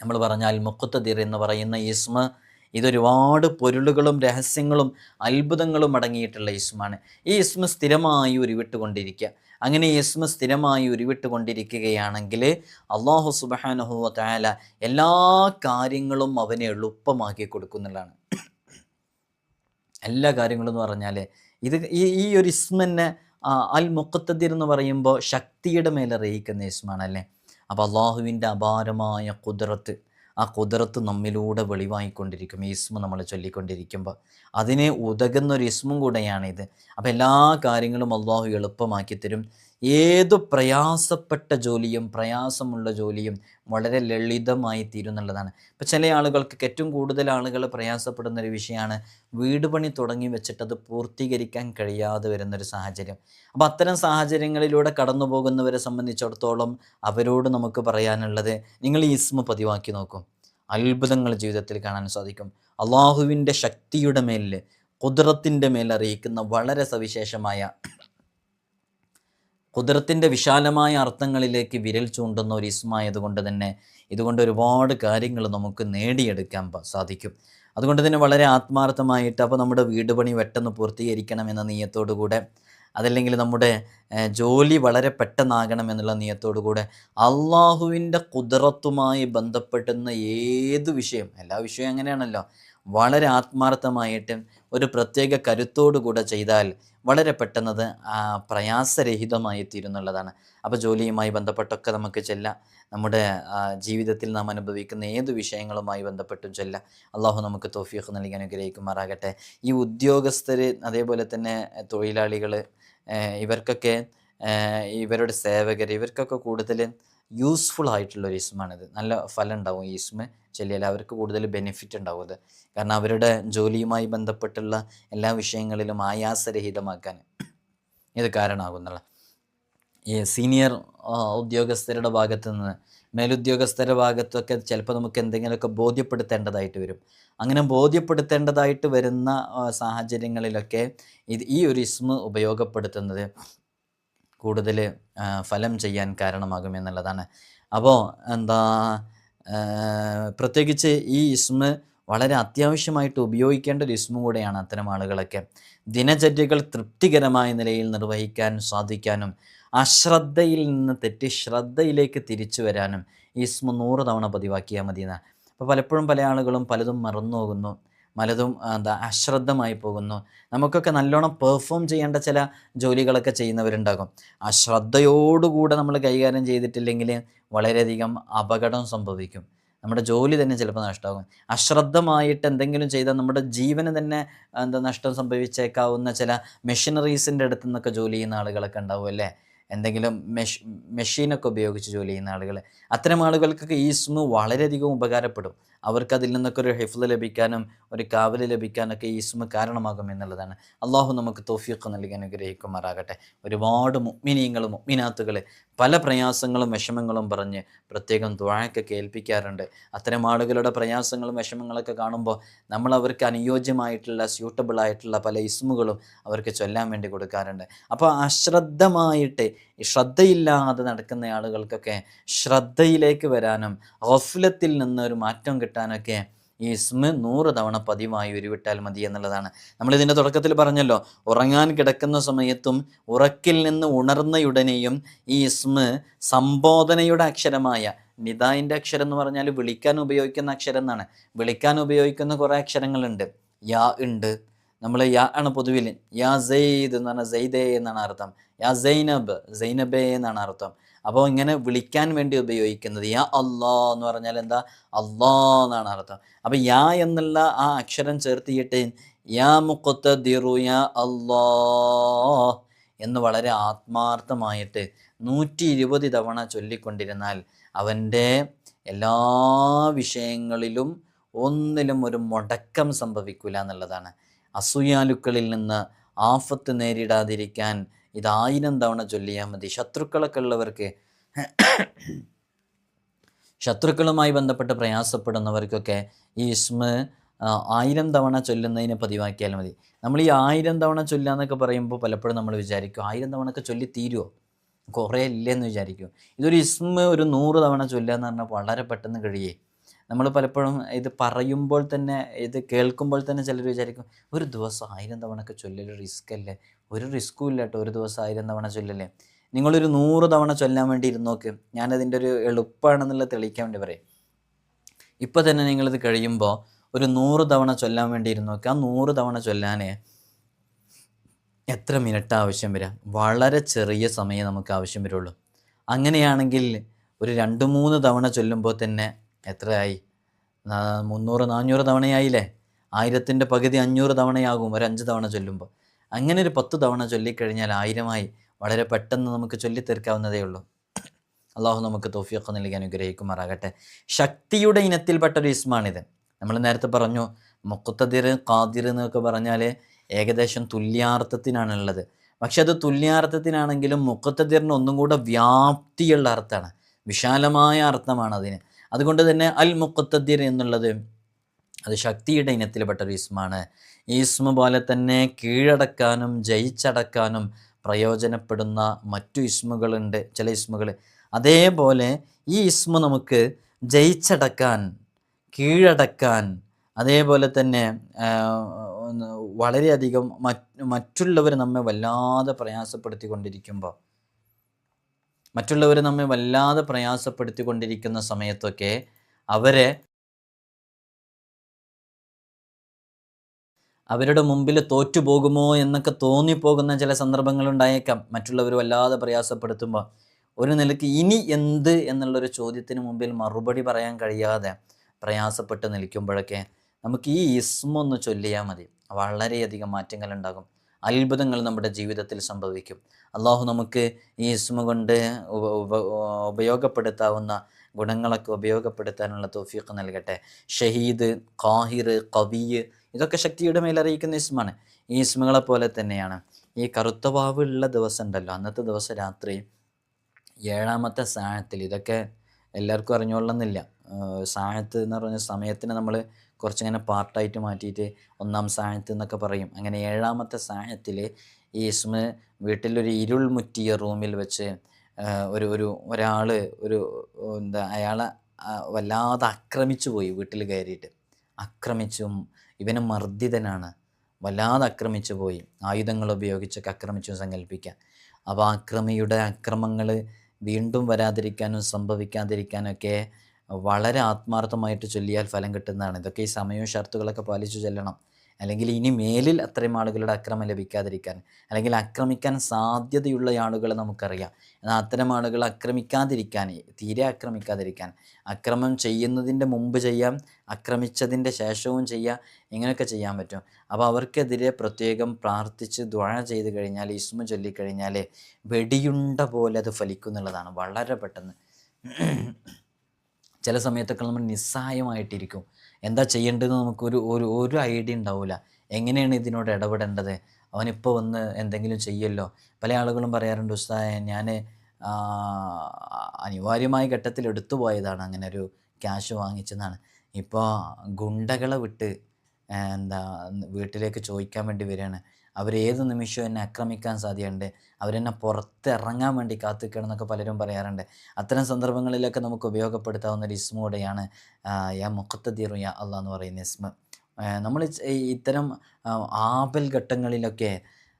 നമ്മൾ പറഞ്ഞാൽ മുക്കുത്തദിർ എന്ന് പറയുന്ന ഇസ്മ ഇതൊരുപാട് പൊരുളുകളും രഹസ്യങ്ങളും അത്ഭുതങ്ങളും അടങ്ങിയിട്ടുള്ള ഇസ്മാണ് ഈ ഇസ്മ സ്ഥിരമായി ഉരുവിട്ടുകൊണ്ടിരിക്കുക. അങ്ങനെ ഇസ്മ സ്ഥിരമായി ഉരുവിട്ടുകൊണ്ടിരിക്കുകയാണെങ്കിൽ അള്ളാഹു സുബാനുഹുവ തായാല എല്ലാ കാര്യങ്ങളും അവനെ എളുപ്പമാക്കി കൊടുക്കുന്നുള്ളതാണ്. എല്ലാ കാര്യങ്ങളും എന്ന് പറഞ്ഞാൽ ഇത് ഈ ഈ ഒരു ഇസ്മന്നെ അൽ മുക്കത്തതിർ എന്ന് പറയുമ്പോൾ ശക്തിയുടെ മേലെ അറിയിക്കുന്ന ഇസ്മാണല്ലേ അപ്പോൾ അള്ളാഹുവിന്റെ അപാരമായ കുതിരത്ത് ആ കുതിരത്ത് നമ്മിലൂടെ വെളിവായിക്കൊണ്ടിരിക്കും. ഈസ്മ നമ്മൾ ചൊല്ലിക്കൊണ്ടിരിക്കുമ്പോൾ അതിനെ ഉതകുന്ന ഒരു ഇസ്മും കൂടെയാണിത്. അപ്പോൾ എല്ലാ കാര്യങ്ങളും അള്ളാഹു എളുപ്പമാക്കി തരും ഏത് പ്രയാസപ്പെട്ട ജോലിയും പ്രയാസമുള്ള ജോലിയും വളരെ ലളിതമായി തീരുന്നുള്ളതാണ്. ഇപ്പം ചില ആളുകൾക്ക് ഏറ്റവും കൂടുതൽ ആളുകൾ പ്രയാസപ്പെടുന്ന ഒരു വിഷയമാണ് വീട് പണി തുടങ്ങി വെച്ചിട്ട് അത് പൂർത്തീകരിക്കാൻ കഴിയാതെ വരുന്നൊരു സാഹചര്യം. അപ്പോൾ അത്തരം സാഹചര്യങ്ങളിലൂടെ കടന്നു പോകുന്നവരെ സംബന്ധിച്ചിടത്തോളം അവരോട് നമുക്ക് പറയാനുള്ളത് നിങ്ങൾ ഈ ഇസ്മ പതിവാക്കി നോക്കും. അത്ഭുതങ്ങൾ ജീവിതത്തിൽ കാണാൻ സാധിക്കും. അള്ളാഹുവിന്റെ ശക്തിയുടെ മേലിൽ കുതിരത്തിന്റെ മേൽ അറിയിക്കുന്ന വളരെ സവിശേഷമായ കുതിരത്തിന്റെ വിശാലമായ അർത്ഥങ്ങളിലേക്ക് വിരൽ ചൂണ്ടുന്ന ഒരു ഇസ്മായതുകൊണ്ട് തന്നെ ഇതുകൊണ്ട് ഒരുപാട് കാര്യങ്ങൾ നമുക്ക് നേടിയെടുക്കാൻ സാധിക്കും. അതുകൊണ്ട് തന്നെ വളരെ ആത്മാർത്ഥമായിട്ട് അപ്പോൾ നമ്മുടെ വീട് പണി പെട്ടെന്ന് പൂർത്തീകരിക്കണം എന്ന നീയത്തോടുകൂടെ അതല്ലെങ്കിൽ നമ്മുടെ ജോലി വളരെ പെട്ടെന്നാകണം എന്നുള്ള നീയത്തോടു കൂടെ അള്ളാഹുവിന്റെ കുതിരത്തുമായി ബന്ധപ്പെടുന്ന ഏത് വിഷയം എല്ലാ വിഷയവും അങ്ങനെയാണല്ലോ വളരെ ആത്മാർത്ഥമായിട്ട് ഒരു പ്രത്യേക കരുത്തോടു കൂടെ ചെയ്താൽ വളരെ പെട്ടെന്നത് പ്രയാസരഹിതമായി തീരുന്നുള്ളതാണ് അപ്പോൾ ജോലിയുമായി ബന്ധപ്പെട്ടൊക്കെ നമുക്ക് ചെല്ലാം നമ്മുടെ ജീവിതത്തിൽ നാം അനുഭവിക്കുന്ന ഏത് വിഷയങ്ങളുമായി ബന്ധപ്പെട്ടും ചെല്ലാം അള്ളാഹു നമുക്ക് തോഫിയൊക്കെ നൽകി അനുഗ്രഹിക്കുമാറാകട്ടെ. ഈ ഉദ്യോഗസ്ഥർ അതേപോലെ തന്നെ തൊഴിലാളികൾ ഇവർക്കൊക്കെ ഇവരുടെ സേവകർ ഇവർക്കൊക്കെ കൂടുതൽ യൂസ്ഫുൾ ആയിട്ടുള്ള ഒരു ഇസ്മാണിത് നല്ല ഫലം ഉണ്ടാവും ഈ ഇസ്മ ചെല്ലിയാൽ അവർക്ക് കൂടുതൽ ബെനിഫിറ്റ് ഉണ്ടാവും അത്. കാരണം അവരുടെ ജോലിയുമായി ബന്ധപ്പെട്ടുള്ള എല്ലാ വിഷയങ്ങളിലും ആയാസരഹിതമാക്കാൻ ഇത് കാരണമാകുന്നുള്ള ഈ സീനിയർ ഉദ്യോഗസ്ഥരുടെ ഭാഗത്തു നിന്ന് മേലുദ്യോഗസ്ഥരുടെ ഭാഗത്തൊക്കെ ചിലപ്പോൾ നമുക്ക് എന്തെങ്കിലുമൊക്കെ ബോധ്യപ്പെടുത്തേണ്ടതായിട്ട് വരും. അങ്ങനെ ബോധ്യപ്പെടുത്തേണ്ടതായിട്ട് വരുന്ന സാഹചര്യങ്ങളിലൊക്കെ ഇത് ഈ ഒരു ഇസ്മ ഉപയോഗപ്പെടുത്തുന്നത് കൂടുതൽ ഫലം ചെയ്യാൻ കാരണമാകും കാരണമാകുമെന്നുള്ളതാണ് അപ്പോൾ എന്താ പ്രത്യേകിച്ച് ഈ ഇസ്മ വളരെ അത്യാവശ്യമായിട്ട് ഉപയോഗിക്കേണ്ട ഒരു ഇസ്മ കൂടെയാണ് അത്തരം ആളുകളൊക്കെ. ദിനചര്യകൾ തൃപ്തികരമായ നിലയിൽ നിർവഹിക്കാൻ സാധിക്കാനും അശ്രദ്ധയിൽ നിന്ന് തെറ്റി ശ്രദ്ധയിലേക്ക് തിരിച്ചു വരാനും ഇസ്മ നൂറ് തവണ പതിവാക്കിയാൽ മതി എന്നാണ് അപ്പോൾ പലപ്പോഴും പല ആളുകളും പലതും മറന്നു പോകുന്നു പലതും എന്താ അശ്രദ്ധമായി പോകുന്നു. നമുക്കൊക്കെ നല്ലോണം പെർഫോം ചെയ്യേണ്ട ചില ജോലികളൊക്കെ ചെയ്യുന്നവരുണ്ടാകും. ആ ശ്രദ്ധയോടുകൂടെ നമ്മൾ കൈകാര്യം ചെയ്തിട്ടില്ലെങ്കിൽ വളരെയധികം അപകടം സംഭവിക്കും. നമ്മുടെ ജോലി തന്നെ ചിലപ്പോൾ നഷ്ടമാകും അശ്രദ്ധമായിട്ട് എന്തെങ്കിലും ചെയ്താൽ നമ്മുടെ ജീവന് തന്നെ എന്താ നഷ്ടം സംഭവിച്ചേക്കാവുന്ന ചില മെഷീനറീസിന്റെ അടുത്ത് നിന്നൊക്കെ ജോലി ചെയ്യുന്ന ആളുകളൊക്കെ ഉണ്ടാവും അല്ലേ? എന്തെങ്കിലും മെഷ് മെഷീനൊക്കെ ഉപയോഗിച്ച് ജോലി ചെയ്യുന്ന ആളുകൾ അത്തരം ആളുകൾക്കൊക്കെ ഈ സ്മു വളരെയധികം ഉപകാരപ്പെടും. അവർക്ക് അതിൽ നിന്നൊക്കെ ഒരു ഹിഫ്ല് ലഭിക്കാനും ഒരു കാവൽ ലഭിക്കാനൊക്കെ ഈ ഇസ്മ കാരണമാകും എന്നുള്ളതാണ്. അള്ളാഹു നമുക്ക് തോഫിയൊക്കെ നൽകി അനുഗ്രഹിക്കുമാറാകട്ടെ. ഒരുപാട് മുഗ്മിനീങ്ങളും മുഗ്മിനാത്തുകൾ പല പ്രയാസങ്ങളും വിഷമങ്ങളും പറഞ്ഞ് പ്രത്യേകം ദ്വാഴൊക്കെ കേൾപ്പിക്കാറുണ്ട്. അത്തരം ആളുകളുടെ പ്രയാസങ്ങളും വിഷമങ്ങളൊക്കെ കാണുമ്പോൾ നമ്മൾ അവർക്ക് അനുയോജ്യമായിട്ടുള്ള സ്യൂട്ടബിൾ ആയിട്ടുള്ള പല ഇസ്മുകളും അവർക്ക് ചൊല്ലാൻ വേണ്ടി കൊടുക്കാറുണ്ട്. അപ്പോൾ അശ്രദ്ധമായിട്ട് ഈ ശ്രദ്ധയില്ലാതെ നടക്കുന്ന ആളുകൾക്കൊക്കെ ശ്രദ്ധയിലേക്ക് വരാനും ഗഫലത്തിൽ നിന്ന് ഒരു മാറ്റം കിട്ടാനൊക്കെ ഈ ഇസ്മ നൂറ് തവണ പതിവായി ഉരുവിട്ടാൽ മതി എന്നുള്ളതാണ്. നമ്മൾ ഇതിന്റെ തുടക്കത്തിൽ പറഞ്ഞല്ലോ ഉറങ്ങാൻ കിടക്കുന്ന സമയത്തും ഉറക്കിൽ നിന്ന് ഉണർന്നയുടനെയും ഈ ഇസ്മ സംബോധനയുടെ അക്ഷരമായ നിദായിന്റെ അക്ഷരം എന്ന് പറഞ്ഞാൽ വിളിക്കാൻ ഉപയോഗിക്കുന്ന അക്ഷരം എന്നാണ്. വിളിക്കാൻ ഉപയോഗിക്കുന്ന കുറേ അക്ഷരങ്ങളുണ്ട്. യാ ഉണ്ട്. നമ്മൾ യാ ആണ് പൊതുവിൽ. യാ സെയ്ദ് എന്ന് പറഞ്ഞാൽ സെയ്ദേ എന്നാണ് അർത്ഥം. യാ സൈനബ് സൈനബേ എന്നാണ് അർത്ഥം. അപ്പോൾ ഇങ്ങനെ വിളിക്കാൻ വേണ്ടി ഉപയോഗിക്കുന്നത് യാ അള്ളാ എന്ന് പറഞ്ഞാൽ എന്താ? അള്ളാ എന്നാണ് അർത്ഥം. അപ്പോൾ യാ എന്നുള്ള ആ അക്ഷരം ചേർത്തിയിട്ട് യാ മുഖത്തദിറു യാ അള്ളാ എന്ന് വളരെ ആത്മാർത്ഥമായിട്ട് നൂറ്റി ഇരുപത് തവണ ചൊല്ലിക്കൊണ്ടിരുന്നാൽ അവന്റെ എല്ലാ വിഷയങ്ങളിലും ഒന്നിലും ഒരു മുടക്കം സംഭവിക്കില്ല എന്നുള്ളതാണ്. അസൂയാലുക്കളിൽ നിന്ന് ആഫത്ത് നേരിടാതിരിക്കാൻ ഇതായിരം തവണ ചൊല്ലിയാൽ മതി. ശത്രുക്കളൊക്കെ ഉള്ളവർക്ക് ശത്രുക്കളുമായി ബന്ധപ്പെട്ട് പ്രയാസപ്പെടുന്നവർക്കൊക്കെ ഈ ഇസ്മ ആയിരം തവണ ചൊല്ലുന്നതിനെ പതിവാക്കിയാൽ മതി. നമ്മൾ ഈ ആയിരം തവണ ചൊല്ലുക എന്നൊക്കെ പറയുമ്പോൾ പലപ്പോഴും നമ്മൾ വിചാരിക്കും ആയിരം തവണ ഒക്കെ ചൊല്ലി തീരുമോ കുറേ ഇല്ലെന്ന് വിചാരിക്കും. ഇതൊരു ഇസ്മ ഒരു നൂറ് തവണ ചൊല്ലുക എന്ന് പറഞ്ഞാൽ വളരെ പെട്ടെന്ന് കഴിയേ. നമ്മൾ പലപ്പോഴും ഇത് പറയുമ്പോൾ തന്നെ ഇത് കേൾക്കുമ്പോൾ തന്നെ ചിലർ വിചാരിക്കും ഒരു ദിവസം ആയിരം തവണ ഒക്കെ ചൊല്ലൽ റിസ്ക് അല്ലേ? ഒരു റിസ്ക്കും ഇല്ല കേട്ടോ. ഒരു ദിവസം ആയിരം തവണ ചൊല്ലല്ലേ. നിങ്ങളൊരു നൂറ് തവണ ചൊല്ലാൻ വേണ്ടി ഇരുന്നോക്ക് ഞാനതിന്റെ ഒരു എളുപ്പമാണെന്നുള്ളത് തെളിയിക്കാൻ വേണ്ടി പറയും. ഇപ്പോൾ തന്നെ നിങ്ങളിത് കഴിയുമ്പോൾ ഒരു നൂറ് തവണ ചൊല്ലാൻ വേണ്ടി ഇരുന്നോക്ക് ആ നൂറ് തവണ ചൊല്ലാൻ എത്ര മിനിറ്റ് ആവശ്യം വരിക വളരെ ചെറിയ സമയം നമുക്ക് ആവശ്യം വരുള്ളൂ. അങ്ങനെയാണെങ്കിൽ ഒരു രണ്ട് മൂന്ന് തവണ ചൊല്ലുമ്പോൾ തന്നെ എത്രയായി? മുന്നൂറ് നാനൂറ് തവണയായില്ലേ? ആയിരത്തിന്റെ പകുതി അഞ്ഞൂറ് തവണയാകും ഒരു അഞ്ച് തവണ ചൊല്ലുമ്പോൾ അങ്ങനെ ഒരു പത്ത് തവണ ചൊല്ലിക്കഴിഞ്ഞാൽ ആയിരമായി വളരെ പെട്ടെന്ന് നമുക്ക് ചൊല്ലിത്തീർക്കാവുന്നതേ ഉള്ളൂ. അള്ളാഹു നമുക്ക് തോഫിയൊക്കെ നൽകി അനുഗ്രഹിക്കുമാറാകട്ടെ. ശക്തിയുടെ ഇനത്തിൽപ്പെട്ട ഒരു ഇസ്മാണിത്. നമ്മൾ നേരത്തെ പറഞ്ഞു മുക്കുത്തതിർ കാതിർ എന്നൊക്കെ പറഞ്ഞാൽ ഏകദേശം തുല്യാർത്ഥത്തിനാണുള്ളത്. പക്ഷെ അത് തുല്യാർത്ഥത്തിനാണെങ്കിലും മുക്കത്തതിറിന് ഒന്നും കൂടെ വ്യാപ്തിയുള്ള അർത്ഥമാണ്. വിശാലമായ അർത്ഥമാണ് അതിന്. അതുകൊണ്ട് തന്നെ അൽ മുക്കത്തതിർ എന്നുള്ളത് അത് ശക്തിയുടെ ഇനത്തിൽപ്പെട്ട ഒരു ഇസ്മാണ്. ഈ ഇസ്മ പോലെ തന്നെ കീഴടക്കാനും ജയിച്ചടക്കാനും പ്രയോജനപ്പെടുന്ന മറ്റു ഇസ്മുകളുണ്ട് ചില ഇസ്മുകൾ അതേപോലെ ഈ ഇസ്മ നമുക്ക് ജയിച്ചടക്കാൻ കീഴടക്കാൻ അതേപോലെ തന്നെ വളരെയധികം മറ്റ് മറ്റുള്ളവർ നമ്മെ വല്ലാതെ പ്രയാസപ്പെടുത്തിക്കൊണ്ടിരിക്കുമ്പോൾ മറ്റുള്ളവർ നമ്മെ വല്ലാതെ പ്രയാസപ്പെടുത്തിക്കൊണ്ടിരിക്കുന്ന സമയത്തൊക്കെ അവരെ അവരുടെ മുമ്പിൽ തോറ്റുപോകുമോ എന്നൊക്കെ തോന്നിപ്പോകുന്ന ചില സന്ദർഭങ്ങളുണ്ടായേക്കാം. മറ്റുള്ളവർ വല്ലാതെ പ്രയാസപ്പെടുത്തുമ്പോൾ ഒരു നിലയ്ക്ക് ഇനി എന്ത് എന്നുള്ളൊരു ചോദ്യത്തിന് മുമ്പിൽ മറുപടി പറയാൻ കഴിയാതെ പ്രയാസപ്പെട്ട് നിൽക്കുമ്പോഴൊക്കെ നമുക്ക് ഈ ഇസ്മ ഒന്ന് ചൊല്ലിയാൽ മതി. വളരെയധികം മാറ്റങ്ങൾ ഉണ്ടാകും അത്ഭുതങ്ങൾ നമ്മുടെ ജീവിതത്തിൽ സംഭവിക്കും. അള്ളാഹു നമുക്ക് ഈ ഇസ്മ കൊണ്ട് ഉപ- ഉപ- ഉപയോഗപ്പെടുത്താവുന്ന ഗുണങ്ങളൊക്കെ ഉപയോഗപ്പെടുത്താനുള്ള തോഫിയൊക്കെ നൽകട്ടെ. ഷഹീദ് ഖാഹിർ കവിയ് ഇതൊക്കെ ശക്തിയുടെ മേലറിയിക്കുന്ന ഇസ്മാണ് ഈ ഇസ്മുകളെ പോലെ തന്നെയാണ്. ഈ കറുത്ത വാവുള്ള ദിവസം ഉണ്ടല്ലോ അന്നത്തെ ദിവസം രാത്രി ഏഴാമത്തെ സാഴത്തിൽ ഇതൊക്കെ എല്ലാവർക്കും അറിഞ്ഞോളണമെന്നില്ല സാഴത്ത് എന്ന് പറഞ്ഞ സമയത്തിന് നമ്മൾ കുറച്ചിങ്ങനെ പാർട്ടായിട്ട് മാറ്റിയിട്ട് ഒന്നാം സാഴത്ത് എന്നൊക്കെ പറയും. അങ്ങനെ ഏഴാമത്തെ സാഴത്തിൽ ഈ ഇസ്മ വീട്ടിലൊരു ഇരുൾ മുറ്റിയ റൂമിൽ വെച്ച് ഒരു ഒരു ഒരാൾ ഒരു എന്താ അയാളെ വല്ലാതെ ആക്രമിച്ചു പോയി വീട്ടിൽ കയറിയിട്ട്. ആക്രമിച്ചും ഇവന് മർദ്ദിതനാണ്. വല്ലാതെ ആക്രമിച്ചു പോയി. ആയുധങ്ങൾ ഉപയോഗിച്ചൊക്കെ ആക്രമിച്ചു സങ്കല്പിക്കാം അപ്പോൾ ആക്രമിയുടെ അക്രമങ്ങൾ വീണ്ടും വരാതിരിക്കാനും സംഭവിക്കാതിരിക്കാനൊക്കെ വളരെ ആത്മാർത്ഥമായിട്ട് ചൊല്ലിയാൽ ഫലം കിട്ടുന്നതാണ്. ഇതൊക്കെ ഈ സമയവും ഷർത്തുകളൊക്കെ പാലിച്ചു ചെല്ലണം. അല്ലെങ്കിൽ ഇനി മേലിൽ അത്രയും ആളുകളുടെ അക്രമം ലഭിക്കാതിരിക്കാൻ അല്ലെങ്കിൽ ആക്രമിക്കാൻ സാധ്യതയുള്ള ആളുകളെ നമുക്കറിയാം. എന്നാൽ അത്തരം ആളുകൾ ആക്രമിക്കാതിരിക്കാൻ തീരെ ആക്രമിക്കാതിരിക്കാൻ അക്രമം ചെയ്യുന്നതിന്റെ മുമ്പ് ചെയ്യാം ആക്രമിച്ചതിന്റെ ശേഷവും ചെയ്യുക ഇങ്ങനെയൊക്കെ ചെയ്യാൻ പറ്റും. അപ്പോൾ അവർക്കെതിരെ പ്രത്യേകം പ്രാർത്ഥിച്ച് ദ്വാഴ ചെയ്ത് കഴിഞ്ഞാൽ ഇസ്മ ചൊല്ലിക്കഴിഞ്ഞാൽ വെടിയുണ്ട പോലെ അത് ഫലിക്കും എന്നുള്ളതാണ്. വളരെ പെട്ടെന്ന്. ചില സമയത്തൊക്കെ നമ്മൾ നിസ്സഹായമായിട്ടിരിക്കും എന്താ ചെയ്യേണ്ടതെന്ന് നമുക്കൊരു ഒരു ഒരു ഐഡിയ ഉണ്ടാവില്ല. എങ്ങനെയാണ് ഇതിനോട് ഇടപെടേണ്ടത്? അവനിപ്പോൾ വന്ന് എന്തെങ്കിലും ചെയ്യല്ലോ പല ആളുകളും പറയാറുണ്ട് ഉസ്താ ഞാൻ അനിവാര്യമായ ഘട്ടത്തിൽ എടുത്തു പോയതാണ്. അങ്ങനെ ഒരു ക്യാഷ് വാങ്ങിച്ചതാണ്. ഇപ്പോൾ ഗുണ്ടകളെ വിട്ട് എന്താ വീട്ടിലേക്ക് ചോദിക്കാൻ വേണ്ടി വരികയാണ്. അവർ ഏത് നിമിഷവും എന്നെ ആക്രമിക്കാൻ സാധ്യതയുണ്ട്. അവരെന്നെ പുറത്തിറങ്ങാൻ വേണ്ടി കാത്തിക്കണം എന്നൊക്കെ പലരും പറയാറുണ്ട്. അത്തരം സന്ദർഭങ്ങളിലൊക്കെ നമുക്ക് ഉപയോഗപ്പെടുത്താവുന്ന ഒരു ഇസ്മൂടെയാണ് യാ മുഖത്തദീറു യാ അള്ളാഹ് എന്ന് പറയുന്ന ഇസ്മ. നമ്മൾ ഇത്തരം ആപൽ ഘട്ടങ്ങളിലൊക്കെ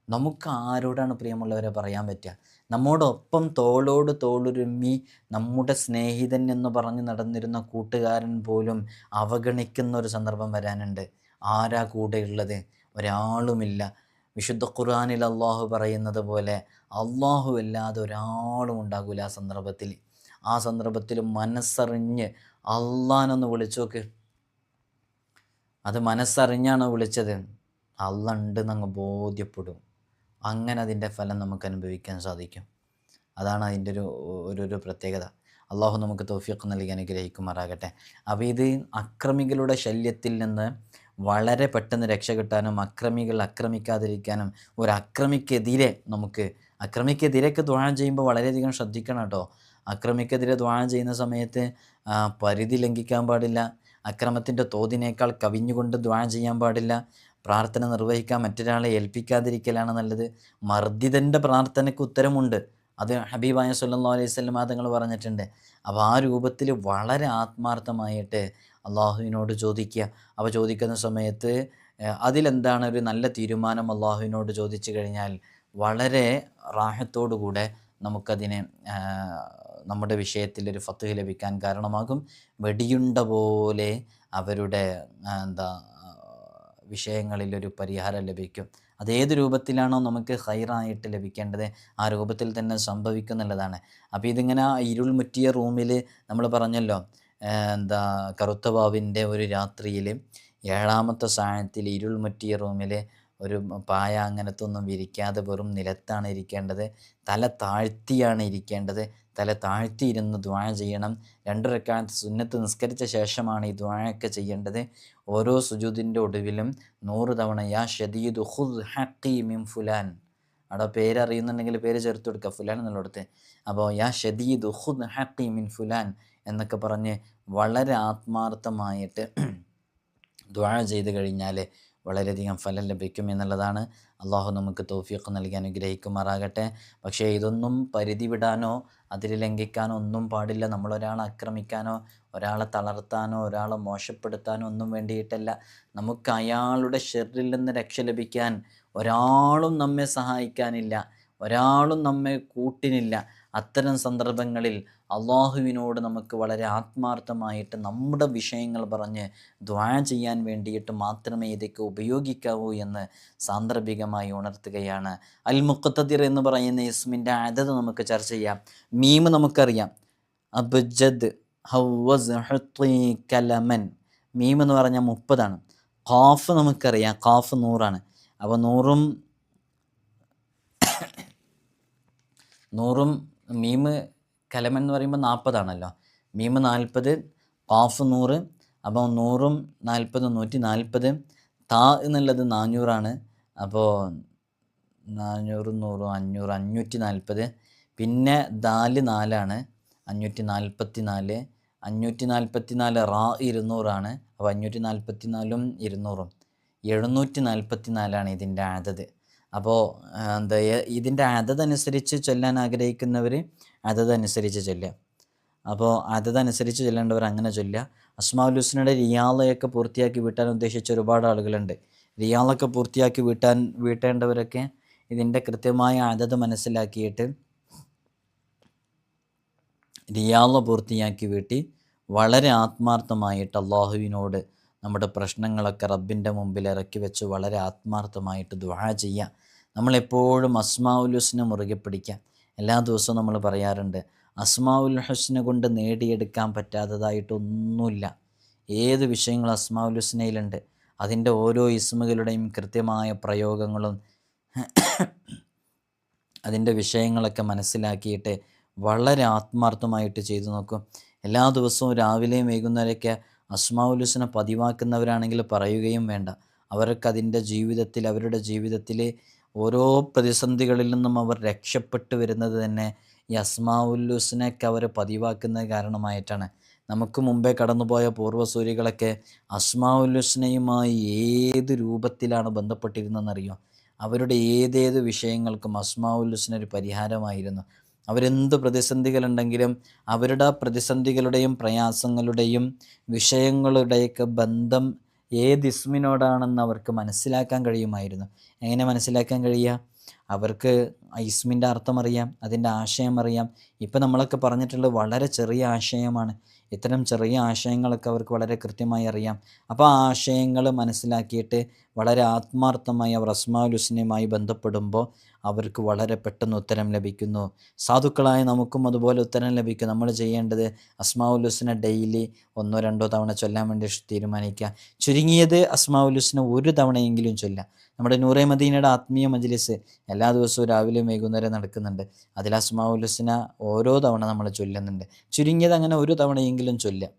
നമുക്ക് ആരോടാണ് പ്രിയമുള്ളവരെ പറയാൻ പറ്റുക? നമ്മോടൊപ്പം തോളോട് തോളുരുമ്മി നമ്മുടെ സ്നേഹിതൻ എന്ന് പറഞ്ഞ് നടന്നിരുന്ന കൂട്ടുകാരൻ പോലും അവഗണിക്കുന്ന ഒരു സന്ദർഭം വരാനുണ്ട്. ആരാ കൂടെയുള്ളത്? ഒരാളുമില്ല. വിശുദ്ധ ഖുർആാനിൽ അള്ളാഹു പറയുന്നത് പോലെ അള്ളാഹു അല്ലാതെ ഒരാളും ഉണ്ടാകില്ല ആ സന്ദർഭത്തിൽ. ആ സന്ദർഭത്തിൽ മനസ്സറിഞ്ഞ് അള്ളാനൊന്ന് വിളിച്ചു നോക്ക്. അത് മനസ്സറിഞ്ഞാണ് വിളിച്ചത്? അള്ള ഉണ്ടെന്ന് അങ്ങ് ബോധ്യപ്പെടും. അങ്ങനെ അതിന്റെ ഫലം നമുക്ക് അനുഭവിക്കാൻ സാധിക്കും. അതാണ് അതിന്റെ ഒരു ഒരു ഒരു പ്രത്യേകത. അള്ളാഹു നമുക്ക് തോഫിയൊക്കെ നൽകി അനുഗ്രഹിക്കുമാറാകട്ടെ. അപ്പോൾ ഇത് അക്രമികളുടെ ശല്യത്തിൽ നിന്ന് വളരെ പെട്ടെന്ന് രക്ഷ കിട്ടാനും അക്രമികൾ ആക്രമിക്കാതിരിക്കാനും ഒരു അക്രമിക്കെതിരെ നമുക്ക് അക്രമിക്കെതിരെയൊക്കെ ദ്വാരം ചെയ്യുമ്പോൾ വളരെയധികം ശ്രദ്ധിക്കണം കേട്ടോ. അക്രമിക്കെതിരെ ദ്വാരം ചെയ്യുന്ന സമയത്ത് പരിധി ലംഘിക്കാൻ പാടില്ല. അക്രമത്തിന്റെ തോതിനേക്കാൾ കവിഞ്ഞുകൊണ്ട് ദ്വാരം ചെയ്യാൻ പാടില്ല. പ്രാർത്ഥന നിർവഹിക്കാൻ മറ്റൊരാളെ ഏൽപ്പിക്കാതിരിക്കലാണ് നല്ലത്. മർദ്ദിതന്റെ പ്രാർത്ഥനയ്ക്ക് ഉത്തരമുണ്ട്. അത് ഹബീബായ സല്ലല്ലാഹു അലൈഹി വസല്ലം തങ്ങൾ പറഞ്ഞിട്ടുണ്ട്. അപ്പോൾ ആ രൂപത്തിൽ വളരെ ആത്മാർത്ഥമായിട്ട് അള്ളാഹുവിനോട് ചോദിക്കുക. അപ്പോൾ ചോദിക്കുന്ന സമയത്ത് അതിലെന്താണ് ഒരു നല്ല തീരുമാനം അള്ളാഹുവിനോട് ചോദിച്ചു കഴിഞ്ഞാൽ വളരെ റാഹത്തോടുകൂടെ നമുക്കതിനെ നമ്മുടെ വിഷയത്തിൽ ഒരു ഫത്ത് ലഭിക്കാൻ കാരണമാകും. വെടിയുണ്ട പോലെ അവരുടെ ആ, എന്താ വിഷയങ്ങളിലൊരു പരിഹാരം ലഭിക്കും. അതേത് രൂപത്തിലാണോ നമുക്ക് ഹൈറായിട്ട് ലഭിക്കേണ്ടത് ആ രൂപത്തിൽ തന്നെ സംഭവിക്കുന്നുള്ളതാണ്. അപ്പോൾ ഇതിങ്ങനെ ഇരുൾ മുറ്റിയ റൂമിൽ നമ്മൾ പറഞ്ഞല്ലോ എന്താ കറുത്തബാവിന്റെ ഒരു രാത്രിയിൽ ഏഴാമത്തെ സായത്തിൽ ഇരുൾ മുറ്റിയ റൂമിൽ ഒരു പായ അങ്ങനത്തെ ഒന്നും വിരിക്കാതെ വെറും നിലത്താണ് ഇരിക്കേണ്ടത്. തല താഴ്ത്തിയാണ് ഇരിക്കേണ്ടത്. തല താഴ്ത്തിയിരുന്ന് ദ്വാ ചെയ്യണം. രണ്ട് റക്കാത്ത് സുന്നത്ത് നിസ്കരിച്ച ശേഷമാണ് ഈ ദ്വായൊക്കെ ചെയ്യേണ്ടത്. ഓരോ സുജൂദിന്റെ ഒടുവിലും നൂറ് തവണ യാ ഷദീദ് ഹുദ് ഹക്കി മിം ഫുലാൻ. അവിടെ പേര് അറിയുന്നുണ്ടെങ്കിൽ പേര് ചേർത്ത് കൊടുക്കുക. ഫുലാൻ എന്നുള്ളിടത്ത് അപ്പോൾ യാ ഷദീദ് ഹുദ് ഹക്കി മിൻ ഫുലാൻ എന്നൊക്കെ പറഞ്ഞ് വളരെ ആത്മാർത്ഥമായിട്ട് ദ്വാഴ ചെയ്ത് കഴിഞ്ഞാൽ വളരെയധികം ഫലം ലഭിക്കും എന്നുള്ളതാണ്. അള്ളാഹു നമുക്ക് തൗഫീഖ് നൽകി അനുഗ്രഹിക്കുമാറാകട്ടെ. പക്ഷേ ഇതൊന്നും പരിധി വിടാനോ അതിൽ ലംഘിക്കാനോ ഒന്നും പാടില്ല. നമ്മളൊരാളെ ആക്രമിക്കാനോ ഒരാളെ തളർത്താനോ ഒരാളെ മോശപ്പെടുത്താനോ ഒന്നും വേണ്ടിയിട്ടല്ല. നമുക്ക് അയാളുടെ ഷെറിൽ നിന്ന് രക്ഷ ലഭിക്കാൻ ഒരാളും നമ്മെ സഹായിക്കാനില്ല. ഒരാളും നമ്മെ കൂട്ടിനില്ല. അത്തരം സന്ദർഭങ്ങളിൽ അള്ളാഹുവിനോട് നമുക്ക് വളരെ ആത്മാർത്ഥമായിട്ട് നമ്മുടെ വിഷയങ്ങൾ പറഞ്ഞ് ദ്വാ ചെയ്യാൻ വേണ്ടിയിട്ട് മാത്രമേ ഇതൊക്കെ ഉപയോഗിക്കാവൂ എന്ന് സാന്ദർഭികമായി ഉണർത്തുകയാണ്. അൽ മുക്കത്തതിർ എന്ന് പറയുന്ന ഇസ്മിന്റെ അതത് നമുക്ക് ചർച്ച ചെയ്യാം. മീം നമുക്കറിയാം. അബ്ജദ് കലമൻ മീം എന്ന് പറഞ്ഞാൽ മുപ്പതാണ്. ഖാഫ് നമുക്കറിയാം. ഖാഫ് നൂറാണ്. അപ്പോൾ നൂറും നൂറും മീമ് കലമൻ എന്ന് പറയുമ്പോൾ നാൽപ്പതാണല്ലോ മീമ് നാൽപ്പത് ഖാഫ് നൂറ് അപ്പോൾ നൂറും നാൽപ്പതും നൂറ്റി നാൽപ്പത് താ എന്നുള്ളത് നാനൂറാണ് അപ്പോൾ നാനൂറും നൂറും അഞ്ഞൂറ് അഞ്ഞൂറ്റി നാൽപ്പത് പിന്നെ ദാൽ നാലാണ് അഞ്ഞൂറ്റി നാൽപ്പത്തി നാല് അഞ്ഞൂറ്റി നാൽപ്പത്തി നാല് റാ ഇരുന്നൂറാണ്. അപ്പോൾ അഞ്ഞൂറ്റി നാൽപ്പത്തി നാലും ഇരുന്നൂറും. എഴുന്നൂറ്റി നാൽപ്പത്തി നാലാണ് ഇതിന്റെ അതത് അപ്പോൾ എന്താ ഇതിന്റെ അതതനുസരിച്ച് ചൊല്ലാൻ ആഗ്രഹിക്കുന്നവർ അതതനുസരിച്ച് ചൊല്ലുക. അപ്പോൾ അതതനുസരിച്ച് ചൊല്ലേണ്ടവർ അങ്ങനെ ചൊല്ലുക. അസ്മാഉൽ ഹുസ്നയുടെ റിയാളയൊക്കെ പൂർത്തിയാക്കി വീട്ടാൻ ഉദ്ദേശിച്ച ഒരുപാട് ആളുകളുണ്ട്. റിയാളൊക്കെ പൂർത്തിയാക്കി വീട്ടാൻ വീട്ടേണ്ടവരൊക്കെ ഇതിന്റെ കൃത്യമായ അതത് മനസ്സിലാക്കിയിട്ട് റിയാള പൂർത്തിയാക്കി വീട്ടി വളരെ ആത്മാർത്ഥമായിട്ട് അള്ളാഹുവിനോട് നമ്മുടെ പ്രശ്നങ്ങളൊക്കെ റബ്ബിന്റെ മുമ്പിൽ ഇറക്കി വെച്ച് വളരെ ആത്മാർത്ഥമായിട്ട് ദുആ ചെയ്യുക. നമ്മളെപ്പോഴും അസ്മാഉൽ ഹുസ്ന മുറുകെ പിടിക്കുക എല്ലാ ദിവസവും നമ്മൾ പറയാറുണ്ട് അസ്മാഉൽ ഹുസ്ന കൊണ്ട് നേടിയെടുക്കാൻ പറ്റാത്തതായിട്ടൊന്നുമില്ല. ഏത് വിഷയങ്ങൾ അസ്മാഉൽ ഹുസ്നയിലുണ്ട്. അതിന്റെ ഓരോ ഇസ്മുകളുടെയും കൃത്യമായ പ്രയോഗങ്ങളും അതിന്റെ വിഷയങ്ങളൊക്കെ മനസ്സിലാക്കിയിട്ട് വളരെ ആത്മാർത്ഥമായിട്ട് ചെയ്തു നോക്കും. എല്ലാ ദിവസവും രാവിലെയും വൈകുന്നേരമൊക്കെ അസ്മാവുലുസിനെ പതിവാക്കുന്നവരാണെങ്കിൽ പറയുകയും വേണ്ട. അവർക്ക് അതിന്റെ ജീവിതത്തിൽ അവരുടെ ജീവിതത്തിൽ ഓരോ പ്രതിസന്ധികളിൽ നിന്നും അവർ രക്ഷപ്പെട്ടു വരുന്നത് തന്നെ ഈ അസ്മാവുല്ലുസിനൊക്കെ അവർ പതിവാക്കുന്ന കാരണമായിട്ടാണ്. നമുക്ക് മുമ്പേ കടന്നുപോയ പൂർവസൂരികളൊക്കെ അസ്മാവുല്ലൂസിനെയുമായി ഏത് രൂപത്തിലാണ് ബന്ധപ്പെട്ടിരുന്നതെന്നറിയോ? അവരുടെ ഏതേത് വിഷയങ്ങൾക്കും അസ്മാവുല്ലൂസിനൊരു പരിഹാരമായിരുന്നു. അവരെന്ത് പ്രതിസന്ധികളുണ്ടെങ്കിലും അവരുടെ പ്രതിസന്ധികളുടെയും പ്രയാസങ്ങളുടെയും വിഷയങ്ങളുടെയൊക്കെ ബന്ധം ഏത് ഇസ്മിനോടാണെന്ന് അവർക്ക് മനസ്സിലാക്കാൻ കഴിയുമായിരുന്നു. എങ്ങനെ മനസ്സിലാക്കാൻ കഴിയുക? അവർക്ക് ഇസ്മിന്റെ അർത്ഥം അറിയാം അതിന്റെ ആശയം അറിയാം ഇപ്പം നമ്മളൊക്കെ പറഞ്ഞിട്ടുള്ളത് വളരെ ചെറിയ ആശയമാണ്. ഇത്തരം ചെറിയ ആശയങ്ങളൊക്കെ അവർക്ക് വളരെ കൃത്യമായി അറിയാം. അപ്പോൾ ആ ആശയങ്ങൾ മനസ്സിലാക്കിയിട്ട് വളരെ ആത്മാർത്ഥമായി അവർ അസ്മാഉൽ ഹുസ്നയുമായി ബന്ധപ്പെടുമ്പോൾ അവർക്ക് വളരെ പെട്ടെന്ന് ഉത്തരം ലഭിക്കുന്നു. സാധുക്കളായ നമുക്കും അതുപോലെ ഉത്തരം ലഭിക്കും. നമ്മൾ ചെയ്യേണ്ടത് അസ്മാഉൽ ഹുസ്ന ഡെയിലി ഒന്നോ രണ്ടോ തവണ ചൊല്ലാൻ വേണ്ടി തീരുമാനിക്കുക. ചുരുങ്ങിയത് അസ്മാഉൽ ഹുസ്ന ഒരു തവണയെങ്കിലും ചൊല്ലാം നമ്മുടെ നൂറെ മദീനയുടെ ആത്മീയ മജ്ലിസ് എല്ലാ ദിവസവും രാവിലെയും വൈകുന്നേരം നടക്കുന്നുണ്ട്. അതിൽ അസ്മാഉൽ ഹുസ്ന ഓരോ തവണ നമ്മൾ ചൊല്ലുന്നുണ്ട്. ചുരുങ്ങിയത് അങ്ങനെ ഒരു തവണയെങ്കിലും ചൊല്ലുക.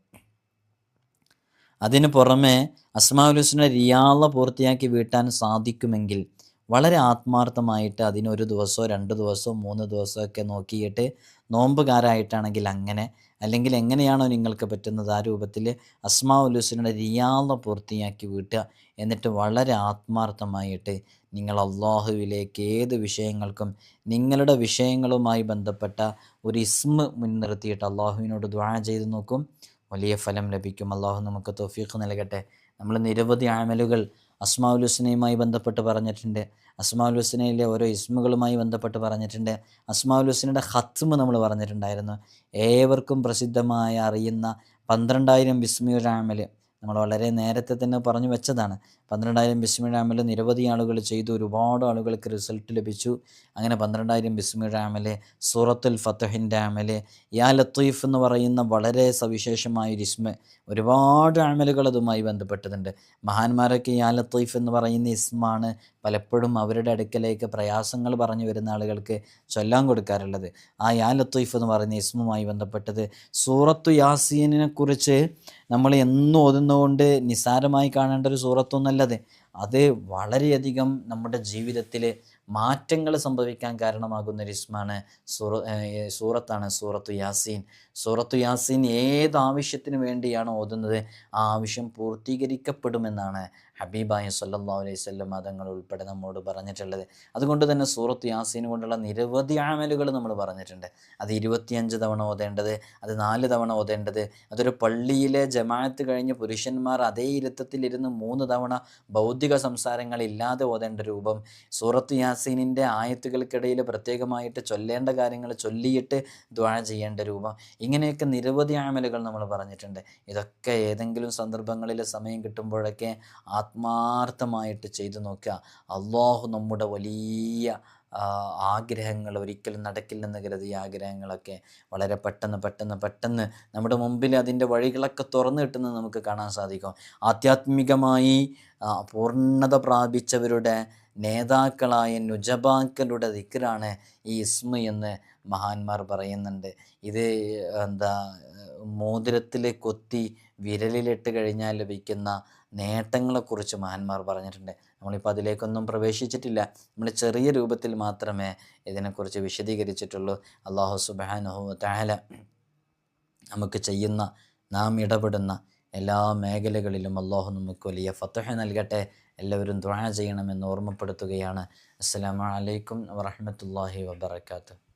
അതിന് പുറമെ അസ്മാഉൽ ഹുസ്ന റിയാള പൂർത്തിയാക്കി വീട്ടാൻ സാധിക്കുമെങ്കിൽ വളരെ ആത്മാർത്ഥമായിട്ട് അതിനൊരു ദിവസമോ രണ്ട് ദിവസമോ മൂന്ന് ദിവസമോ ഒക്കെ നോക്കിയിട്ട് നോമ്പുകാരായിട്ടാണെങ്കിൽ അങ്ങനെ അല്ലെങ്കിൽ എങ്ങനെയാണോ നിങ്ങൾക്ക് പറ്റുന്നത് ആ രൂപത്തിൽ അസ്മാ റിയാള പൂർത്തിയാക്കി വീട്ടുക എന്നിട്ട് വളരെ ആത്മാർത്ഥമായിട്ട് നിങ്ങൾ അള്ളാഹുവിലേക്ക് ഏത് വിഷയങ്ങൾക്കും നിങ്ങളുടെ വിഷയങ്ങളുമായി ബന്ധപ്പെട്ട ഒരു ഇസ്മ മുൻനിർത്തിയിട്ട് അള്ളാഹുവിനോട് ദ്വാഴ ചെയ്ത് നോക്കും. വലിയ ഫലം ലഭിക്കും. അള്ളാഹു നമുക്ക് തോഫീഖ് നൽകട്ടെ. നമ്മൾ നിരവധി ആമലുകൾ അസ്മാഉൽ ഹുസ്നയുമായി ബന്ധപ്പെട്ട് പറഞ്ഞിട്ടുണ്ട്. അസ്മാഉൽ ഹുസ്നയിലെ ഓരോ ഇസ്മുകളുമായി ബന്ധപ്പെട്ട് പറഞ്ഞിട്ടുണ്ട്. അസ്മാഉൽ ഹുസ്നയുടെ ഹത്മ് നമ്മൾ പറഞ്ഞിട്ടുണ്ടായിരുന്നു. ഏവർക്കും പ്രസിദ്ധമായ അറിയുന്ന പന്ത്രണ്ടായിരം ബിസ്മിയുടെ ആമൽ നമ്മൾ വളരെ നേരത്തെ തന്നെ പറഞ്ഞു വെച്ചതാണ്. പന്ത്രണ്ടായിരം ബിസ്മി ഡാമിൽ നിരവധി ആളുകൾ ചെയ്തു. ഒരുപാട് ആളുകൾക്ക് റിസൾട്ട് ലഭിച്ചു. അങ്ങനെ പന്ത്രണ്ടായിരം ബിസ്മി ആമൽ സൂറത്തുൽ ഫത്തഹിന്റെ ഡാമിൽ യാ ലത്തീഫ് എന്ന് പറയുന്ന വളരെ സവിശേഷമായ ഒരു ഇസ്മ ഒരുപാട് ആമലുകൾ അതുമായി ബന്ധപ്പെട്ടതുണ്ട് മഹാന്മാരൊക്കെ യാ ലത്തീഫ് എന്ന് പറയുന്ന ഇസ്മാണ് പലപ്പോഴും അവരുടെ അടുക്കലേക്ക് പ്രയാസങ്ങൾ പറഞ്ഞു വരുന്ന ആളുകൾക്ക് ചൊല്ലാൻ കൊടുക്കാറുള്ളത്. ആ യാ ലത്തീഫ് എന്ന് പറയുന്ന ഇസ്മുമായി ബന്ധപ്പെട്ടത് സൂറത്തു യാസീനിനെ കുറിച്ച് നമ്മൾ എന്നും ഓതുന്നതുകൊണ്ട് നിസ്സാരമായി കാണേണ്ട ഒരു സൂറത്തൊന്നല്ലത് അത് വളരെയധികം നമ്മുടെ ജീവിതത്തിൽ മാറ്റങ്ങൾ സംഭവിക്കാൻ കാരണമാകുന്ന ഒരു ഇസ്മാണ് സൂറ സൂറത്താണ് സൂറത്തു യാസീൻ. സൂറത്തു യാസീൻ ഏത് ആവശ്യത്തിന് വേണ്ടിയാണ് ഓതുന്നത്? ആ ആവശ്യം പൂർത്തീകരിക്കപ്പെടുമെന്നാണ് ഹബീബായ സല്ലാ അലൈഹി സ്വല്ലം മതങ്ങൾ ഉൾപ്പെടെ നമ്മോട് പറഞ്ഞിട്ടുള്ളത്. അതുകൊണ്ട് തന്നെ സൂറത്ത് യാസീൻ കൊണ്ടുള്ള നിരവധി ആമലുകൾ നമ്മൾ പറഞ്ഞിട്ടുണ്ട്. അത് ഇരുപത്തിയഞ്ച് തവണ ഓതേണ്ടത് അത് നാല് തവണ ഓതേണ്ടത് അതൊരു പള്ളിയിലെ ജമാഅത്ത് കഴിഞ്ഞ് പുരുഷന്മാർ അതേ ഇരുത്തത്തിലിരുന്ന് മൂന്ന് തവണ ഭൗതിക സംസാരങ്ങളില്ലാതെ ഓതേണ്ട രൂപം സൂറത്ത് യാസീനിന്റെ ആയത്തുകൾക്കിടയിൽ പ്രത്യേകമായിട്ട് ചൊല്ലേണ്ട കാര്യങ്ങൾ ചൊല്ലിയിട്ട് ദ്വാഴ ചെയ്യേണ്ട രൂപം ഇങ്ങനെയൊക്കെ നിരവധി ആമലുകൾ നമ്മൾ പറഞ്ഞിട്ടുണ്ട്. ഇതൊക്കെ ഏതെങ്കിലും സന്ദർഭങ്ങളിൽ സമയം കിട്ടുമ്പോഴൊക്കെ ആത്മാർത്ഥമായിട്ട് ചെയ്തു നോക്കുക. അള്ളാഹു നമ്മുടെ വലിയ ആഗ്രഹങ്ങൾ ഒരിക്കലും നടക്കില്ലെന്ന് കരുതിയ ആഗ്രഹങ്ങളൊക്കെ വളരെ പെട്ടെന്ന് പെട്ടെന്ന് പെട്ടെന്ന് നമ്മുടെ മുമ്പിൽ അതിന്റെ വഴികളൊക്കെ തുറന്നു കിട്ടുന്നത് നമുക്ക് കാണാൻ സാധിക്കും. ആധ്യാത്മികമായി പൂർണത പ്രാപിച്ചവരുടെ നേതാക്കളായ നുജബാക്കളുടെ ദിക്കറാണ് ഈ ഇസ്മ എന്ന് മഹാന്മാർ പറയുന്നുണ്ട്. ഇത് എന്താ മോതിരത്തിൽ കൊത്തി വിരലിലിട്ട് കഴിഞ്ഞാൽ ലഭിക്കുന്ന നേട്ടങ്ങളെക്കുറിച്ച് മഹാന്മാർ പറഞ്ഞിട്ടുണ്ട്. നമ്മളിപ്പോൾ അതിലേക്കൊന്നും പ്രവേശിച്ചിട്ടില്ല. നമ്മൾ ചെറിയ രൂപത്തിൽ മാത്രമേ ഇതിനെക്കുറിച്ച് വിശദീകരിച്ചിട്ടുള്ളൂ. അള്ളാഹു സുബാനുഹു താല നമുക്ക് ചെയ്യുന്ന നാം ഇടപെടുന്ന എല്ലാ മേഖലകളിലും അള്ളാഹു നമുക്ക് വലിയ ഫത്തഹ നൽകട്ടെ. എല്ലാവരും ദ്വാ ചെയ്യണമെന്ന് ഓർമ്മപ്പെടുത്തുകയാണ്. അസ്സലാമു അലൈക്കും വറഹ്മത്തുള്ളാഹി വബറകാതുഹു.